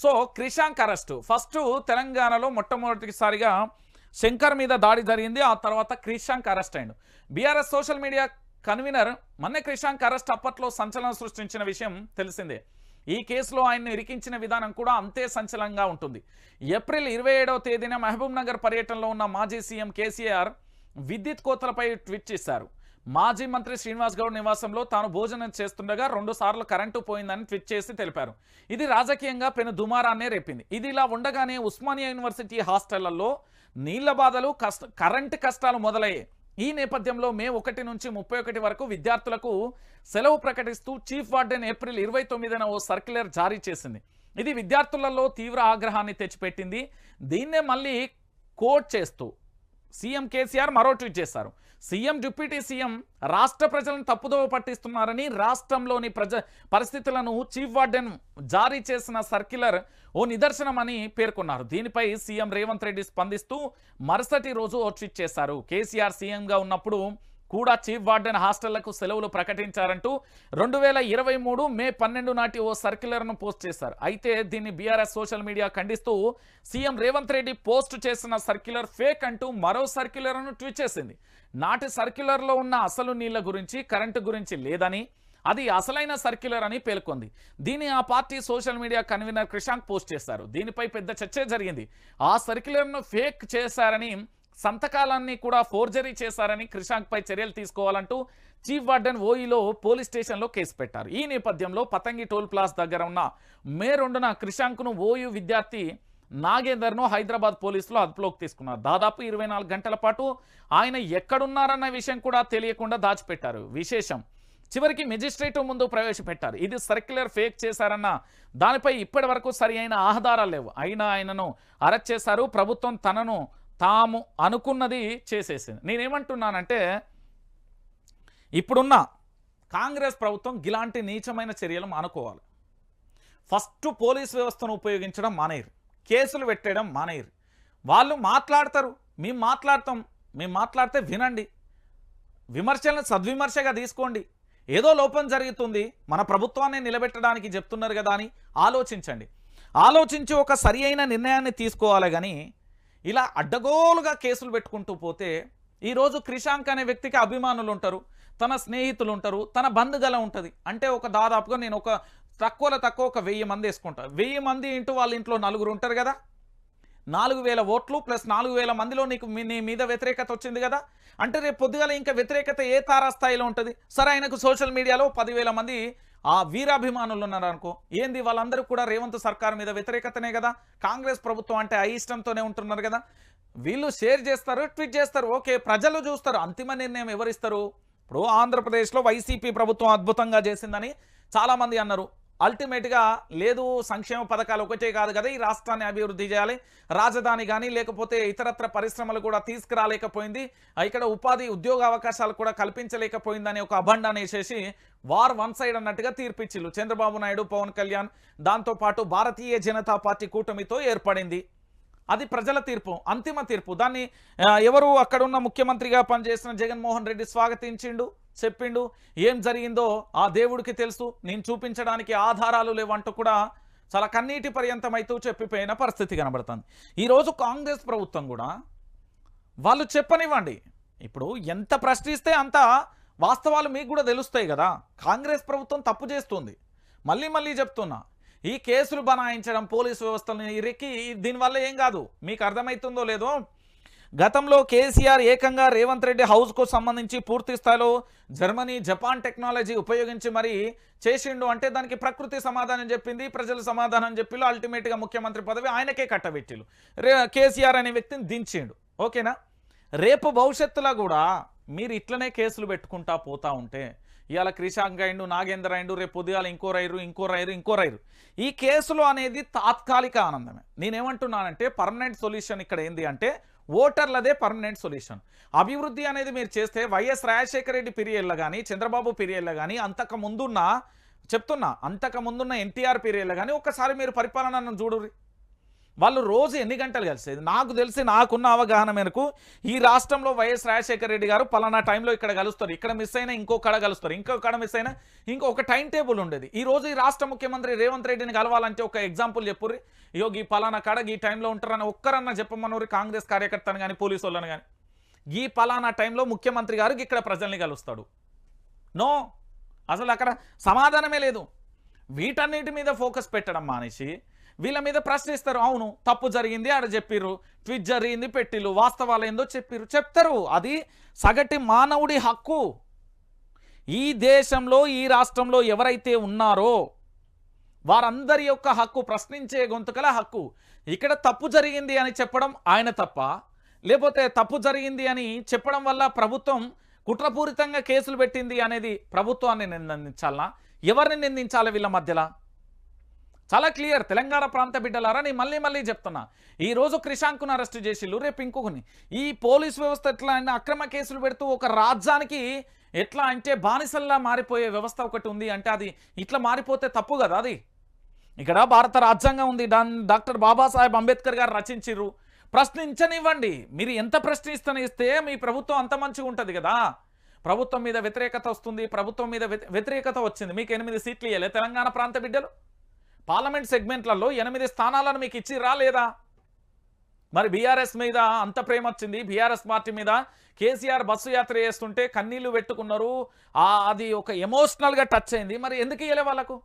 So Krishank arrest. First తెలంగాణలో మొట్టమొదటిసారిగా శంకర్ మీద దాడి జరిగింది. ఆ తర్వాత క్రిషాంక్ అరెస్ట్ అయిండు BRS social media convener Manne Krishank arrest అప్పట్లో సంచలనం సృష్టించిన విషయం తెలిసిందే. ఈ కేసులో ఆయన్ను ఇరికించిన విధానం కూడా అంతే సంచలనంగా ఉంటుంది. ఏప్రిల్ ఇరవై ఏడవ తేదీన మహబూబ్ నగర్ పర్యటనలో ఉన్న మాజీ సీఎం కేసీఆర్ విద్యుత్ కోతలపై ట్వీట్ చేశారు. మాజీ మంత్రి శ్రీనివాస్ గౌడ్ నివాసంలో తాను భోజనం చేస్తుండగా రెండు సార్లు కరెంటు పోయిందని ట్వీట్ చేసి తెలిపారు. ఇది రాజకీయంగా పెను దుమారాన్నే రేపింది. ఇది ఇలా ఉండగానే ఉస్మానియా యూనివర్సిటీ హాస్టళ్ళలో నీళ్ళ బాధలు కష్ట కరెంటు కష్టాలు మొదలయ్యాయి. ఈ నేపథ్యంలో మే ఒకటి నుంచి ముప్పై ఒకటి వరకు విద్యార్థులకు సెలవు ప్రకటిస్తూ చీఫ్ వార్డెన్ ఏప్రిల్ ఇరవై తొమ్మిదిన ఓ సర్క్యులర్ జారీ చేసింది. ఇది విద్యార్థులలో తీవ్ర ఆగ్రహాన్ని తెచ్చిపెట్టింది. దీన్నే మళ్ళీ కోట్ చేస్తూ సీఎం కేసీఆర్ మరో ట్వీట్ చేశారు. సీఎం డిప్యూటీ సీఎం రాష్ట్ర ప్రజలను తప్పుదోవ పట్టిస్తున్నారని రాష్ట్రంలోని ప్రజ పరిస్థితులను చీఫ్ వార్డెన్ జారీ చేసిన సర్క్యులర్ ఓ నిదర్శనమని పేర్కొన్నారు. దీనిపై సీఎం రేవంత్ రెడ్డి స్పందిస్తూ మరుసటి రోజు ఓ ట్వీట్ చేశారు. కేసీఆర్ సీఎంగా ఉన్నప్పుడు కూడా చీఫ్ వార్డెన్ హాస్టళ్ళకు సెలవులు ప్రకటించారంటూ రెండు వేల ఇరవై మూడు మే పన్నెండు నాటి ఓ సర్క్యులర్ను పోస్ట్ చేశారు. అయితే దీన్ని బీఆర్ఎస్ సోషల్ మీడియా ఖండిస్తూ సీఎం రేవంత్ రెడ్డి పోస్ట్ చేసిన సర్క్యులర్ ఫేక్ అంటూ మరో సర్క్యులర్ను ట్వీట్ చేసింది. నాటి సర్క్యులర్లో ఉన్న అసలు నీళ్ళ గురించి కరెంటు గురించి లేదని అది అసలైన సర్క్యులర్ అని పేర్కొంది. దీన్ని ఆ party social media convener Krishank post చేశారు. దీనిపై పెద్ద చర్చే జరిగింది. ఆ సర్క్యులర్ను ఫేక్ చేశారని సంతకాలన్నీ కూడా ఫోర్జరీ చేశారని క్రిషాంక్పై చర్యలు తీసుకోవాలంటూ చీఫ్ వార్డెన్ ఓఈలో పోలీస్ స్టేషన్లో కేసు పెట్టారు. ఈ నేపథ్యంలో పతంగి టోల్ ప్లాస్ దగ్గర ఉన్న మే రెండున క్రిషాంక్ను ఓయూ విద్యార్థి నాగేందర్ను హైదరాబాద్ పోలీసులు అదుపులోకి తీసుకున్నారు. దాదాపు ఇరవై గంటల పాటు ఆయన ఎక్కడున్నారన్న విషయం కూడా తెలియకుండా దాచిపెట్టారు. విశేషం చివరికి మెజిస్ట్రేట్ ముందు ప్రవేశపెట్టారు. ఇది సర్క్యులర్ ఫేక్ చేశారన్న దానిపై ఇప్పటి వరకు సరి అయిన ఆధారాలు లేవు. అయినా ఆయనను అరెస్ట్ చేశారు. ప్రభుత్వం తనను తాము అనుకున్నది చేసేసింది. నేనేమంటున్నానంటే ఇప్పుడున్న కాంగ్రెస్ ప్రభుత్వం ఇలాంటి నీచమైన చర్యలు మానుకోవాలి. ఫస్ట్ పోలీస్ వ్యవస్థను ఉపయోగించడం మానేయరు. కేసులు పెట్టడం మానేయరు. వాళ్ళు మాట్లాడతారు. మేము మాట్లాడతాం. మేము మాట్లాడితే వినండి. విమర్శలను సద్విమర్శగా తీసుకోండి. ఏదో లోపం జరుగుతుంది. మన ప్రభుత్వాన్ని నిలబెట్టడానికి చెప్తున్నారు కదా అని ఆలోచించండి. ఆలోచించి ఒక సరి అయిన నిర్ణయాన్ని తీసుకోవాలి కానీ ఇలా అడ్డగోలుగా కేసులు పెట్టుకుంటూ పోతే ఈరోజు క్రిషాంక్ అనే వ్యక్తికి అభిమానులు ఉంటారు తన స్నేహితులు ఉంటారు తన బంధుగల ఉంటుంది. అంటే ఒక దాదాపుగా నేను ఒక తక్కువలో తక్కువ ఒక వెయ్యి మంది వేసుకుంటాను వెయ్యి మంది ఇంటూ వాళ్ళ ఇంట్లో నలుగురు ఉంటారు కదా? నాలుగు వేల ఓట్లు ప్లస్ నాలుగు వేల మందిలో నీకు మీ- నీ మీద వ్యతిరేకత వచ్చింది కదా? అంటే రేపు పొద్దుగాల ఇంకా వ్యతిరేకత ఏ తారాస్థాయిలో ఉంటుంది? సరే ఆయనకు సోషల్ మీడియాలో పదివేల మంది ఆ వీరాభిమానులు ఉన్నారు అనుకో ఏంది? వాళ్ళందరూ కూడా రేవంత్ సర్కార్ మీద వ్యతిరేకతనే కదా? కాంగ్రెస్ ప్రభుత్వం అంటే అయిష్టంతోనే ఉంటున్నారు కదా? వీళ్ళు షేర్ చేస్తారు ట్వీట్ చేస్తారు. ఓకే ప్రజలు చూస్తారు. అంతిమ నిర్ణయం ఎవరిస్తారు? ఇప్పుడు ఆంధ్రప్రదేశ్లో వైసీపీ ప్రభుత్వం అద్భుతంగా చేసిందని చాలామంది అన్నారు. అల్టిమేట్గా లేదు సంక్షేమ పథకాలు ఒకటే కాదు కదా ఈ రాష్ట్రాన్ని అభివృద్ధి చేయాలి. రాజధాని కానీ లేకపోతే ఇతరత్ర పరిశ్రమలు కూడా తీసుకురాలేకపోయింది. ఇక్కడ ఉపాధి ఉద్యోగ అవకాశాలు కూడా కల్పించలేకపోయిందని ఒక అభండాన్ని వేసేసి వార్ వన్ సైడ్ అన్నట్టుగా తీర్పిచ్చిల్లు చంద్రబాబు నాయుడు పవన్ కళ్యాణ్ దాంతోపాటు భారతీయ జనతా పార్టీ కూటమితో ఏర్పడింది. అది ప్రజల తీర్పు అంతిమ తీర్పు. దాన్ని ఎవరు అక్కడున్న ముఖ్యమంత్రిగా పనిచేసిన జగన్మోహన్ రెడ్డి స్వాగతించిండు. చెప్పిండు. ఏం జరిగిందో ఆ దేవుడికి తెలుసు. నేను చూపించడానికి ఆధారాలు లేవంటూ కూడా చాలా కన్నీటి పర్యంతమైతూ చెప్పిపోయిన పరిస్థితి కనబడుతుంది. ఈరోజు కాంగ్రెస్ ప్రభుత్వం కూడా వాళ్ళు చెప్పనివ్వండి. ఇప్పుడు ఎంత ప్రశ్నిస్తే అంత వాస్తవాలు మీకు కూడా తెలుస్తాయి కదా. కాంగ్రెస్ ప్రభుత్వం తప్పు చేస్తుంది. మళ్ళీ మళ్ళీ చెప్తున్నా. ఈ కేసులు బనాయించడం పోలీసు వ్యవస్థలను ఇరికి దీనివల్ల ఏం కాదు. మీకు అర్థమవుతుందో లేదో గతంలో కేసీఆర్ ఏకంగా రేవంత్ రెడ్డి హౌస్కు సంబంధించి పూర్తి స్థాయిలో జర్మనీ జపాన్ టెక్నాలజీ ఉపయోగించి మరి చేసిండు అంటే దానికి ప్రకృతి సమాధానం చెప్పింది ప్రజలు సమాధానం చెప్పిళ్ళు అల్టిమేట్గా ముఖ్యమంత్రి పదవి ఆయనకే కట్టబెట్టిలు రే కేసీఆర్ అనే వ్యక్తిని దించిండు. ఓకేనా? రేపు భవిష్యత్తులో కూడా మీరు ఇట్లనే కేసులు పెట్టుకుంటా పోతా ఉంటే ఇవాళ క్రిషాంక్ అయిండు నాగేంద్ర అయిండు రేపు పొద్దుగాల ఇంకో రైరు ఇంకో రైరు ఇంకో రైరు. ఈ కేసులు అనేది తాత్కాలిక ఆనందమే. నేనేమంటున్నానంటే పర్మనెంట్ సొల్యూషన్ ఇక్కడ ఏంది అంటే ఓటర్లదే పర్మనెంట్ సొల్యూషన్. అభివృద్ధి అనేది మీరు చేస్తే వైఎస్ రాజశేఖర రెడ్డి పీరియడ్లో కానీ చంద్రబాబు పీరియడ్లో కానీ అంతకు ముందున్న చెప్తున్నా అంతకు ముందున్న ఎన్టీఆర్ పీరియడ్లో కానీ ఒక్కసారి మీరు పరిపాలనను చూడుర్రి. వాళ్ళు రోజు ఎన్ని గంటలు కలిసేది? నాకు తెలిసి నాకున్న అవగాహన మేరకు ఈ రాష్ట్రంలో వైఎస్ రాజశేఖర రెడ్డి గారు పలానా టైంలో ఇక్కడ కలుస్తారు. ఇక్కడ మిస్ అయినా ఇంకో కడ కలుస్తారు. ఇంకో కడ మిస్ అయినా ఇంకొక టైం టేబుల్ ఉండేది. ఈ రోజు ఈ రాష్ట్ర ముఖ్యమంత్రి రేవంత్ రెడ్డిని కలవాలంటే ఒక ఎగ్జాంపుల్ చెప్పుర్రి. ఇయో ఈ పలానా కడ ఈ టైంలో ఉంటారని ఒక్కరన్నా చెప్పమన్నారు కాంగ్రెస్ కార్యకర్తను కానీ పోలీసు వాళ్ళని కానీ ఈ పలానా టైంలో ముఖ్యమంత్రి గారు ఇక్కడ ప్రజల్ని కలుస్తాడు. నో! అసలు అక్కడ సమాధానమే లేదు. వీటన్నిటి మీద ఫోకస్ పెట్టడం మానేసి వీళ్ళ మీద ప్రశ్నిస్తారు అవును తప్పు జరిగింది ఆడ చెప్పిర్రు. ట్విట్ జరిగింది పెట్టిల్లు వాస్తవాలు ఏందో చెప్పిర్రు. చెప్తారు. అది సగటి మానవుడి హక్కు. ఈ దేశంలో ఈ రాష్ట్రంలో ఎవరైతే ఉన్నారో వారందరి యొక్క హక్కు ప్రశ్నించే గొంతుకల హక్కు. ఇక్కడ తప్పు జరిగింది అని చెప్పడం ఆయన తప్ప లేకపోతే తప్పు జరిగింది అని చెప్పడం వల్ల ప్రభుత్వం కుట్రపూరితంగా కేసులు పెట్టింది అనేది ప్రభుత్వాన్ని నిందించాలా? ఎవరిని నిందించాలి వీళ్ళ మధ్యలో? చాలా క్లియర్. తెలంగాణ ప్రాంత బిడ్డలారా నేను మళ్ళీ మళ్ళీ చెప్తున్నా. ఈరోజు క్రిషాంక్ను క్రిషాంకును అరెస్ట్ చేసిల్లు రేపు ఇంకొకని ఈ పోలీస్ వ్యవస్థ ఎట్లా అంటే అక్రమ కేసులు పెడుతూ ఒక రాజ్యానికి ఎట్లా అంటే బానిసల్లా మారిపోయే వ్యవస్థ ఒకటి ఉంది అంటే అది ఇట్లా మారిపోతే తప్పు కదా అది? ఇక్కడ భారత రాజ్యాంగం ఉంది. దాన్ని డాక్టర్ బాబాసాహెబ్ అంబేద్కర్ గారు రచించిర్రు. ప్రశ్నించనివ్వండి. మీరు ఎంత ప్రశ్నిస్తని ఇస్తే మీ ప్రభుత్వం అంత మంచిగా ఉంటుంది కదా. ప్రభుత్వం మీద వ్యతిరేకత వస్తుంది. ప్రభుత్వం మీద వ్యతి- వ్యతిరేకత వచ్చింది. మీకు ఎనిమిది సీట్లు ఇవ్వలే తెలంగాణ ప్రాంత బిడ్డలు. పార్లమెంట్ సెగ్మెంట్లలో ఎనిమిది స్థానాలను మీకు ఇచ్చి రాలేదా మరి బీఆర్ఎస్ మీద అంత ప్రేమ వచ్చింది. బీఆర్ఎస్ పార్టీ మీద కేసీఆర్ బస్సు యాత్ర చేస్తుంటే కన్నీళ్ళు పెట్టుకున్నారు. అది ఒక ఎమోషనల్గా టచ్ అయింది. మరి ఎందుకు ఇవ్వలే వాళ్ళకు?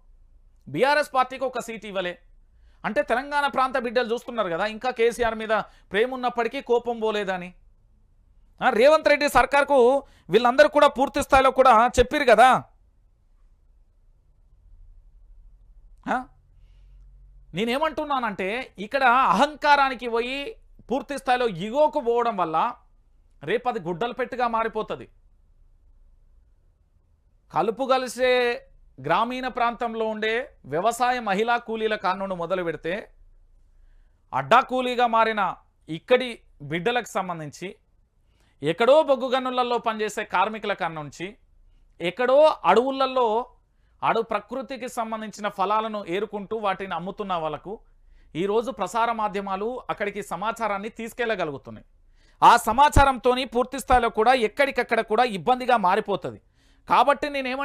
బీఆర్ఎస్ పార్టీకి ఒక సీట్ ఇవ్వలే. అంటే తెలంగాణ ప్రాంత బిడ్డలు చూస్తున్నారు కదా ఇంకా కేసీఆర్ మీద ప్రేమ ఉన్నప్పటికీ కోపం పోలేదని. రేవంత్ రెడ్డి సర్కార్కు వీళ్ళందరూ కూడా పూర్తి స్థాయిలో కూడా చెప్పారు కదా. నేనేమంటున్నానంటే ఇక్కడ అహంకారానికి పోయి పూర్తి స్థాయిలో ఇగోకు పోవడం వల్ల రేపు అది గుడ్డల పెట్టుగా మారిపోతుంది. కలుపు కలిసే గ్రామీణ ప్రాంతంలో ఉండే వ్యవసాయ మహిళా కూలీల కానుండి మొదలు పెడితే అడ్డా కూలీగా మారిన ఇక్కడి బిడ్డలకు సంబంధించి ఎక్కడో బొగ్గు గనులలో పనిచేసే కార్మికుల కన్నుంచి ఎక్కడో అడవులలో అడవు ప్రకృతికి సంబంధించిన ఫలాలను ఏరుకుంటూ వాటిని అమ్ముతున్న వాళ్ళకు ఈరోజు ప్రసార మాధ్యమాలు అక్కడికి సమాచారాన్ని తీసుకెళ్ళగలుగుతున్నాయి ఆ సమాచారంతో పూర్తి స్థాయిలో కూడా ఎక్కడికక్కడ కూడా ఇబ్బందిగా మారిపోతుంది. కాబట్టి నేనేమంటే